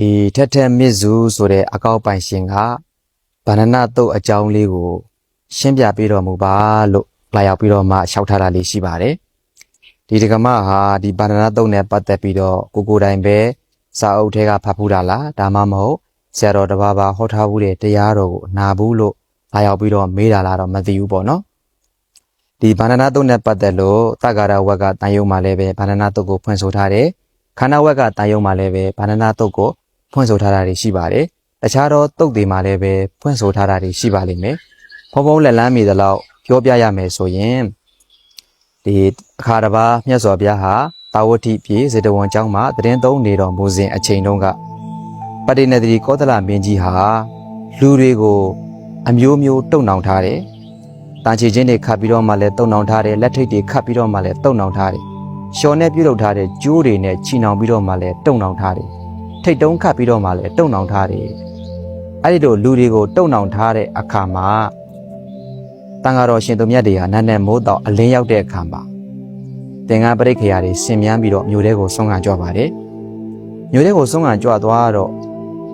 ဒီထက်ထက်မြစ်စုဆိုတဲ့အကောက်ပိုင်ရှင်ကဗန္ဒနာတုတ်အကြောင်းလေးကို ရှင်းပြပေးတော်မူပါလို့လာရောက်ပြီးတော့မှလျှောက်ထားတာလေးရှိပါတယ်ဒီဒကမဟာဒီဗန္ဒနာတုတ်နဲ့ပတ်သက်ပြီးတော့ကိုကိုယ်တိုင်ပဲစာအုပ်ထဲကဖတ်ဖူးတာလားဒါမှမဟုတ်ဆရာတော်တစ်ပါးပါဟောထားဘူးတဲ့တရားတော်ကိုနာဘူးလို့လာရောက်ပြီးတော့မေးတာလားတော့မသိဘူးပေါ့နော်ဒီဗန္ဒနာတုတ်နဲ့ပတ်သက်လို့တက္ကရာဝက်ကတန်ယုံမှာလည်းပဲဗန္ဒနာတုတ်ကိုဖွင့်ဆိုထားတယ်ခန္ဓာဝက်ကတန်ယုံမှာလည်းပဲဗန္ဒနာတုတ်ကို ဖွင့်ဆိုထားတာတွေရှိပါတယ်တခြားသောတုတ်တွေမှာလည်းပဲဖွင့်ဆိုထားတာတွေရှိပါလိမ့်မယ်ဖုံဖုံလက်လန်းမီသလောက်ပြောပြရမယ်ဆိုရင်ဒီအခါတစ်ပါးမြတ်စွာဘုရားဟာတာဝတိပြည်စေတဝန်ကျောင်းမှာတရင်သုံးနေတော်မူစဉ်အချိန်တုန်းကပတိနတိကောသလမင်းကြီးဟာလူတွေကိုအမျိုးမျိုးတုံနှောင်ထားတယ်။တန်ချီချင်းတွေခတ်ပြီးတော့မှလည်းတုံနှောင်ထားတယ်လက်ထိပ်တွေခတ်ပြီးတော့မှလည်းတုံနှောင်ထားတယ်။ရှော်နဲ့ပြုတ်လုပ်ထားတဲ့ကျိုးတွေနဲ့ချီနှောင်ပြီးတော့မှလည်းတုံနှောင်ထားတယ်။ ထိတ်တုံးခတ်ပြီးတော့မှလည်းတုံနှောင်ထားတယ်။အဲ့ဒီလိုလူတွေကိုတုံနှောင်ထားတဲ့အခါမှာတန်ဃာတော်ရှင်သူမြတ်တွေဟာနတ်နဲ့မိုးတောင်အလင်းရောက်တဲ့အခါမှာသင်္ကန်းပရိက္ခရာတွေဆင်မြန်းပြီးတော့မြို့ထဲကိုဆုံးခံကြွပါတယ်။မြို့ထဲကိုဆုံးခံကြွသွားတော့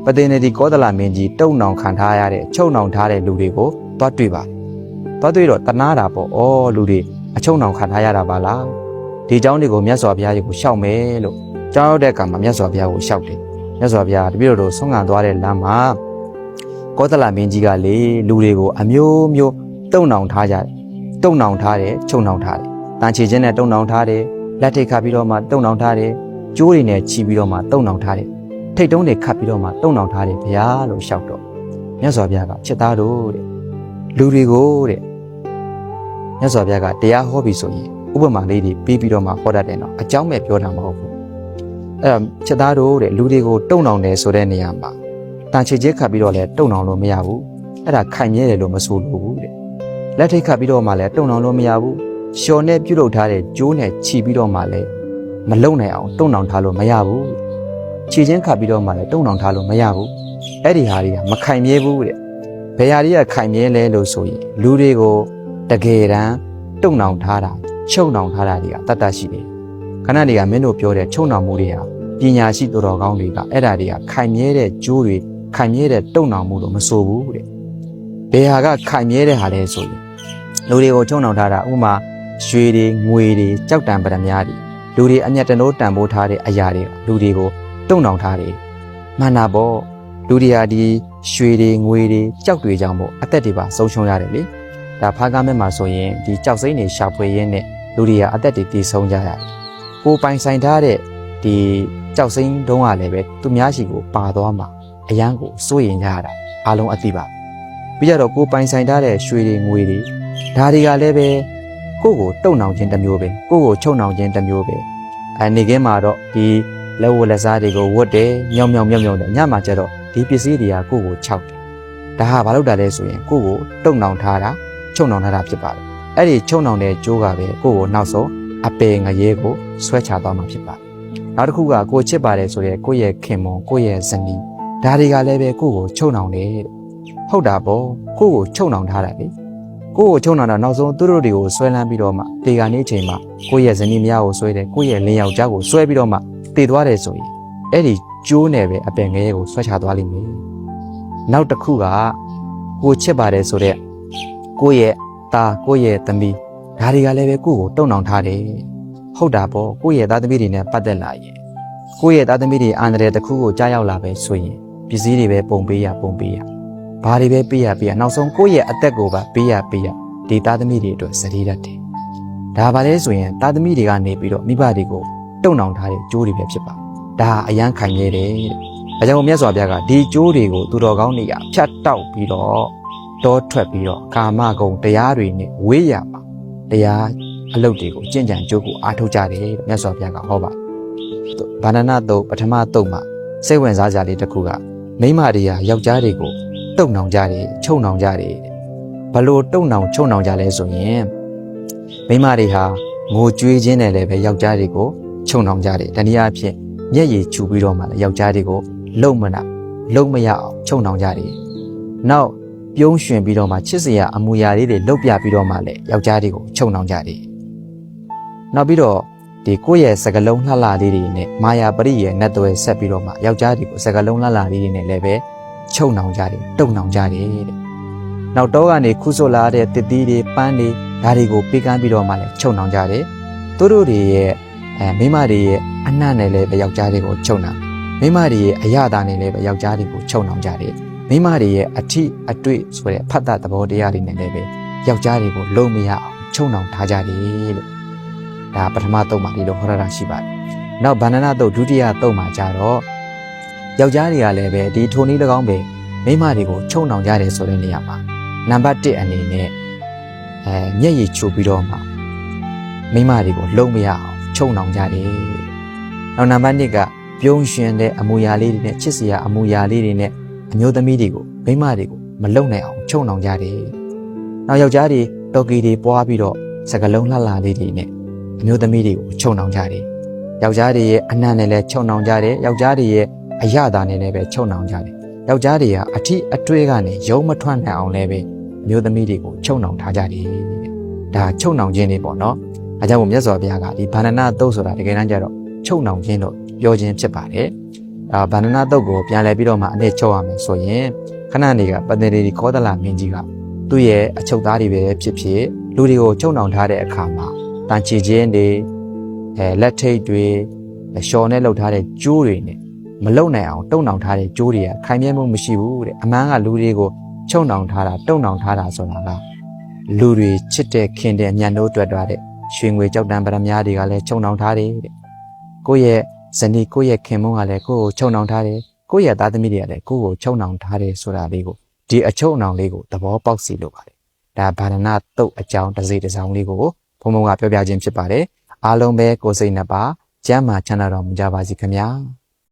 ပတိနေတီကောသလမင်းကြီးတုံနှောင်ခံထားရတဲ့ချုပ်နှောင်ထားတဲ့လူတွေကိုတွားတွေ့ပါတယ်။တွားတွေ့တော့တနာတာပေါ့။အော်လူတွေအချုပ်နှောင်ခံထားရတာပါလား။ဒီเจ้าတွေကိုမြတ်စွာဘုရားကြီးကိုရှောက်မယ်လို့ကြောက်တဲ့အခါမှာမြတ်စွာဘုရားကိုရှောက်တယ်။ မြတ်စွာဘုရားတပည့်တော်တို့ဆုံးခံသွားတဲ့လမ်းမှာကောသလမင်းကြီးကလေလူတွေကိုအမျိုးမျိုးတုံနှောင်ထားကြတယ်။တုံနှောင်ထားတယ်ချုပ်နှောင်ထားတယ်။တန်ချီချင်းနဲ့တုံနှောင်ထားတယ်။လက်ထိတ်ခတ်ပြီးတော့မှတုံနှောင်ထားတယ်။ကျိုးတွေနဲ့ချီပြီးတော့မှတုံနှောင်ထားတယ်။ထိတ်တုံးတွေခတ်ပြီးတော့မှတုံနှောင်ထားတယ်ဗျာလို့ရှောက်တော့မြတ်စွာဘုရားကချက်သားတို့တဲ့လူတွေကိုတဲ့မြတ်စွာဘုရားကတရားဟောပြီဆိုရင်ဥပမာလေးတွေပြီးပြီးတော့မှဟောတတ်တယ်နော်အကြောင်းမဲ့ပြောတာမဟုတ်ဘူး အဲ့ဒါချက်သားတို့တဲ့လူတွေကိုတုံနှောင်တယ်ဆိုတဲ့နေရာမှာတန်ချီချင်းခတ်ပြီးတော့လည်းတုံနှောင်လို့မရဘူးအဲ့ဒါခိုင်မြဲတယ်လို့မဆိုလို့ဘူးတဲ့လက်ထိတ်ခတ်ပြီးတော့မှလည်းတုံနှောင်လို့မရဘူးရှော်နဲ့ပြုတ်လုထားတဲ့ကျိုးနဲ့ခြီပြီးတော့မှလည်းမလုံနိုင်အောင်တုံနှောင်ထားလို့မရဘူးခြေချင်းခတ်ပြီးတော့မှလည်းတုံနှောင်ထားလို့မရဘူးအဲ့ဒီဟာတွေကမခိုင်မြဲဘူးတဲ့ဘယ်ဟာတွေကခိုင်မြဲလဲလို့ဆိုရင်လူတွေကိုတကယ်တမ်းတုံနှောင်ထားတာချုပ်နှောင်ထားတာတွေကတတ်တတ်ရှိတယ်ခဏတွေကမင်းတို့ပြောတဲ့ချုပ်နှောင်မှုတွေဟာ ပညာရှိသူတော်ကောင်းတွေကအဲ့ဒါတွေကခိုင်မြဲတဲ့ကျိုးတွေခိုင်မြဲတဲ့တုံနှောင်မှုလို့မဆိုဘူးတဲ့ဘယ်ဟာကခိုင်မြဲတဲ့ဟာလဲဆိုရင်လူတွေကိုချုပ်နှောင်ထားတာဥပမာရွှေတွေငွေတွေကြောက်တံပရမ ्या တွေလူတွေအမျက်တနိုးတန်ဖိုးထားတဲ့အရာတွေလူတွေကိုတုံနှောင်ထားတယ်မှန်တာပေါ့လူတွေဟာဒီရွှေတွေငွေတွေကြောက်တွေကြောင့်ပေါ့အသက်တွေပါဆုံးရှုံးရတယ်လေဒါဖားကားမဲ့မှာဆိုရင်ဒီကြောက်စိမ့်တွေရှာဖွေရင်းနဲ့လူတွေဟာအသက်တွေတည်ဆုံးကြရတယ်ကိုပိုင်ဆိုင်ထားတဲ့ ဒီကြောက်စိမ့်တုံးကလည်းပဲသူများရှိကိုပါသွားမှာအရန်ကိုစိုးရင်ကြရတာအားလုံးအသိပါပြီးကြတော့ကိုပိုင်ဆိုင်ထားတဲ့ရွှေတွေငွေတွေဒါတွေကလည်းပဲကိုယ့်ကိုတုံနှောင်ခြင်းတစ်မျိုးပဲကိုယ့်ကိုချုပ်နှောင်ခြင်းတစ်မျိုးပဲအဲနေခင်းမှာတော့ဒီလက်ဝတ်လက်စားတွေကိုဝတ်တယ်ညောင်ညောင်မြောင်မြောင်တယ်ညမှာကျတော့ဒီပစ္စည်းတွေကကိုယ့်ကိုခြောက်တယ်ဒါဟာဘာလို့တာလဲဆိုရင်ကိုယ့်ကိုတုံနှောင်ထားတာချုပ်နှောင်ထားတာဖြစ်ပါတယ်အဲ့ဒီချုပ်နှောင်တဲ့ကြိုးကပဲကိုယ့်ကိုနောက်ဆုံးအပယ်ငရဲကိုဆွဲချသွားမှာဖြစ်ပါတယ် နောက်တစ်ခုကကိုချစ်ပါတယ်ဆိုရဲကိုယ့်ရဲ့ခင်မွန်ကိုယ့်ရဲ့ဇနီးဒါတွေကလည်းပဲကိုယ့်ကိုချုပ်နှောင်တယ်တဲ့ဟုတ်တာပေါ့ကိုယ့်ကိုချုပ်နှောင်ထားတာလေကိုယ့်ကိုချုံနာတာနောက်ဆုံးသူတို့တွေကိုဆွဲလန်းပြီးတော့မှတေကနေအချိန်မှာကိုယ့်ရဲ့ဇနီးမယားကိုဆွဲတယ်ကိုယ့်ရဲ့လင်ယောက်ျားကိုဆွဲပြီးတော့မှတည်သွားတယ်ဆိုရင်အဲ့ဒီကျိုးနယ်ပဲအပင်ငယ်ကိုဆွဲချသွားလိမ့်မယ်နောက်တစ်ခုကကိုချစ်ပါတယ်ဆိုတော့ကိုယ့်ရဲ့သားကိုယ့်ရဲ့သမီးဒါတွေကလည်းပဲကိုယ့်ကိုတုံနှောင်ထားတယ် ဟုတ်တာပေါ့ကိုယ့်ရဲ့သားသမီးတွေနဲ့ပတ်သက်လာရင်ကိုယ့်ရဲ့သားသမီးတွေအန္တရာယ်တစ်ခုကိုကြားရောက်လာပဲဆိုရင်ပစ္စည်းတွေပဲပုံပေးရပုံပေးရဘာတွေပဲပေးရပေးရနောက်ဆုံးကိုယ့်ရဲ့အသက်ကိုပါပေးရပေးရဒီသားသမီးတွေအတွက်စတိတတ်တယ်ဒါပါလဲဆိုရင်သားသမီးတွေကနေပြီးတော့မိဘတွေကိုတုံနှောင်ထားတဲ့ကြိုးတွေပဲဖြစ်ပါဒါအရန်ခိုင်နေတယ်တဲ့။ဒါကြောင့်မြတ်စွာဘုရားကဒီကြိုးတွေကိုသူတော်ကောင်းတွေကဖြတ်တောက်ပြီးတော့တောထွက်ပြီးတော့ကာမဂုဏ်တရားတွေနဲ့ဝေးရပါတရား အလုပ်တွေကိုကြင်ကြံကြိုးကိုအားထုတ်ကြတယ်တဲ့မြတ်စွာဘုရားကဟောပါဗန္ဒနာတုတ်ပထမတုတ်မှာစိတ်ဝင်စားကြလေးတစ်ခုကမိမတွေဟာယောက်ျားတွေကိုတုံနှောင်ကြတယ်ချုံနှောင်ကြတယ်ဘလို့တုံနှောင်ချုံနှောင်ကြလဲဆိုရင်မိမတွေဟာငိုကြွေးခြင်းနဲ့လည်းပဲယောက်ျားတွေကိုချုံနှောင်ကြတယ်တနည်းအားဖြင့်မျက်ရည်ချူပြီးတော့မှလည်းယောက်ျားတွေကိုလုံမနာလုံမရအောင်ချုံနှောင်ကြတယ်နောက်ပြုံးရွှင်ပြီးတော့မှချစ်စရာအမူအရာလေးတွေလုတ်ပြပြီးတော့မှလည်းယောက်ျားတွေကိုချုံနှောင်ကြတယ် နောက်ပြီးတော့ဒီကိုယ့်ရဲ့စကလုံးလှလှလေးတွေနဲ့မာယာပရိရဲ့နတ်သွဲဆက်ပြီးတော့မှယောက်ျားတွေကိုစကလုံးလှလှလေးတွေနဲ့လည်းပဲချုပ်နှောင်ကြတယ်တုံနှောင်ကြတယ်တဲ့နောက်တော့ကနေခုဆွလာတဲ့တစ်သီးတွေပန်းတွေဒါတွေကိုပေးကမ်းပြီးတော့မှလည်းချုပ်နှောင်ကြတယ်သူတို့တွေရဲ့အဲမိမတွေရဲ့အနှံ့နဲ့လည်းပဲယောက်ျားတွေကိုချုပ်နှောင်မိမတွေရဲ့အရသာနဲ့လည်းပဲယောက်ျားတွေကိုချုပ်နှောင်ကြတယ်မိမတွေရဲ့အထိအတွေ့ဆိုတဲ့ဖတ်တာသဘောတရားတွေနဲ့လည်းပဲယောက်ျားတွေကိုလုံးမရအောင်ချုပ်နှောင်ထားကြတယ်လို့ ဒါပထမတုံးမှာဒီလိုဟောရတာရှိပါတယ်။နောက်ဗန္ဒနာတုတ်ဒုတိယတုံးမှာကြတော့ယောက်ျားတွေကလည်းပဲဒီထိုနည်း၎င်းပဲမိန်းမတွေကိုချုံနှောင်ကြတယ်ဆိုတဲ့နေရာမှာနံပါတ်1အနေနဲ့အဲမျက်ရည်ချိုပြီးတော့မှမိန်းမတွေကိုလုံမရအောင်ချုံနှောင်ကြတယ်။နောက်နံပါတ်2ကပြုံးရှင်တဲ့အမူအရာလေးတွေနဲ့ချစ်စရာအမူအရာလေးတွေနဲ့အမျိုးသမီးတွေကိုမိန်းမတွေကိုမလုံနိုင်အောင်ချုံနှောင်ကြတယ်။နောက်ယောက်ျားတွေတော်ကီတွေပွားပြီးတော့စကလုံးလှလှလေးတွေနဲ့ အမျိုးသမီးတွေကိုခြုံနှောင်ကြတယ်။ယောက်ျားတွေရဲ့အနှံ့နဲ့လည်းခြုံနှောင်ကြတယ်။ယောက်ျားတွေရဲ့အရသာနဲ့လည်းပဲခြုံနှောင်ကြတယ်။ယောက်ျားတွေကအထီးအတွေးကနေရုံမထွက်နိုင်အောင်လည်းပဲအမျိုးသမီးတွေကိုခြုံနှောင်ထားကြတယ်။ဒါခြုံနှောင်ခြင်းတွေပေါ့နော်။အဲကြောင့်မို့မြတ်စွာဘုရားကဒီဘာနနာတုတ်ဆိုတာတကယ်တမ်းကျတော့ခြုံနှောင်ခြင်းတော့ပြောခြင်းဖြစ်ပါတယ်။အာဘာနနာတုတ်ကိုပြန်လဲပြီးတော့မှအနည်းချုပ်ရမယ်ဆိုရင်ခဏနေကပတ္တရီခောဒလာမင်းကြီးကသူ့ရဲ့အချုပ်သားတွေပဲဖြစ်ဖြစ်လူတွေကိုခြုံနှောင်ထားတဲ့အခါမှာ တန်ချီခြင်းတွေအဲလက်ထိတ်တွေရှော်နဲ့လှုပ်ထားတဲ့ကျိုးတွေနဲ့မလုံနိုင်အောင်တုံနှောင်ထားတဲ့ကျိုးတွေကခိုင်မြဲမှုမရှိဘူးတဲ့အမှန်ကလူတွေကိုချုံနှောင်ထားတာတုံနှောင်ထားတာဆိုတာကလူတွေချစ်တဲ့ခင်တဲ့ညံ့တို့တွေ့သွားတဲ့ရွှေငွေကြောက်တံပရမ ्या တွေကလည်းချုံနှောင်ထားတယ်တဲ့ကိုယ့်ရဲ့ဇနီးကိုယ့်ရဲ့ခင်မုန်းကလည်းကိုယ့်ကိုချုံနှောင်ထားတယ်ကိုယ့်ရဲ့သားသမီးတွေကလည်းကိုယ့်ကိုချုံနှောင်ထားတယ်ဆိုတာလေးကိုဒီအချုံနှောင်လေးကိုသဘောပေါက်စီလို့ပါတယ်ဒါဗာဒနာတုတ်အကြောင်းတစ်စိတစ်စောင်းလေးကို ဘုံဘုံကပြောပြခြင်းဖြစ်ပါတယ်အားလုံးပဲကိုယ်စိတ်နှစ်ပါကျမ်းမာချမ်းသာတော်မူကြပါစေခင်ဗျာ